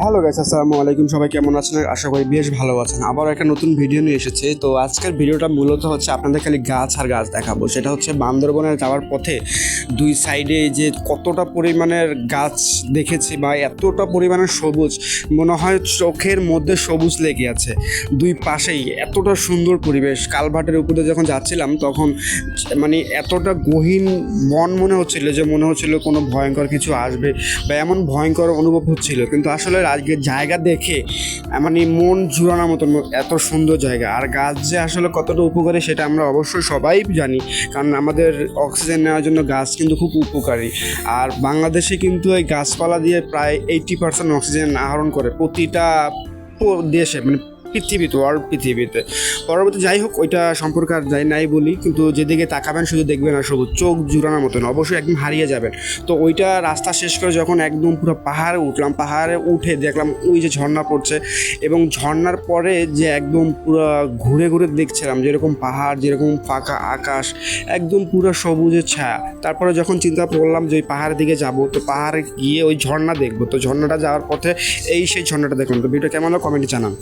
Hello guys আসসালামু আলাইকুম। সবাই কেমন আছেন? আশা করি বেশ ভালো আছেন। আবার একটা নতুন ভিডিও নিয়ে এসেছে। তো আজকের ভিডিওটা মূলত হচ্ছে আপনাদের খালি গাছ আর গাছ দেখাবো। সেটা হচ্ছে বান্দরবনে যাওয়ার পথে দুই সাইডে যে কতটা পরিমাণের গাছ দেখেছি বা এতটা পরিমাণের সবুজ, মনে হয় চোখের মধ্যে সবুজ লেগে আছে। দুই পাশেই এতটা সুন্দর পরিবেশ। কালভার্টের উপরে যখন যাচ্ছিলাম, তখন মানে এতটা গহীন বন মনে হচ্ছিল যে মনে হচ্ছিল কোনো ভয়ঙ্কর কিছু আসবে বা এমন ভয়ঙ্কর অনুভব হচ্ছিল। কিন্তু আসলে আজকে জায়গা দেখে মানে মন জুড়ানোর মতন এত সুন্দর জায়গা। আর গাছ যে আসলে কতটা উপকারী সেটা আমরা অবশ্যই সবাই জানি। কারণ আমাদের অক্সিজেন নেওয়ার জন্য গাছ কিন্তু খুব উপকারী। আর বাংলাদেশে কিন্তু এই গাছপালা দিয়ে প্রায় এইটি পার্সেন্ট অক্সিজেন আহরণ করে প্রতিটা দেশে মানে পৃথিবীতে ওয়ার্ল্ড পৃথিবীতে। পরবর্তী যাই হোক, ওইটা সম্পর্কে আর যাই নাই বলি, কিন্তু যেদিকে তাকাবেন শুধু দেখবেন আর সবুজ চোখ জুড়ানোর মতন, অবশ্যই একদম হারিয়ে যাবেন। তো ওইটা রাস্তা শেষ করে যখন একদম পুরো পাহাড়ে উঠলাম, পাহাড়ে উঠে দেখলাম ওই যে ঝর্ণা পড়ছে, এবং ঝর্ণার পরে যে একদম পুরো ঘুরে ঘুরে দেখছিলাম, যেরকম পাহাড়, যেরকম ফাঁকা আকাশ, একদম পুরো সবুজের ছায়া। তারপরে যখন চিন্তা করলাম যে ওই পাহাড়ের দিকে যাব, তো পাহাড়ে গিয়ে ওই ঝর্ণা দেখব। তো ঝর্ণাটা যাওয়ার পথে এই সেই ঝর্ণাটা দেখলাম। তো ভিডিও কেমন কমেন্টে জানান।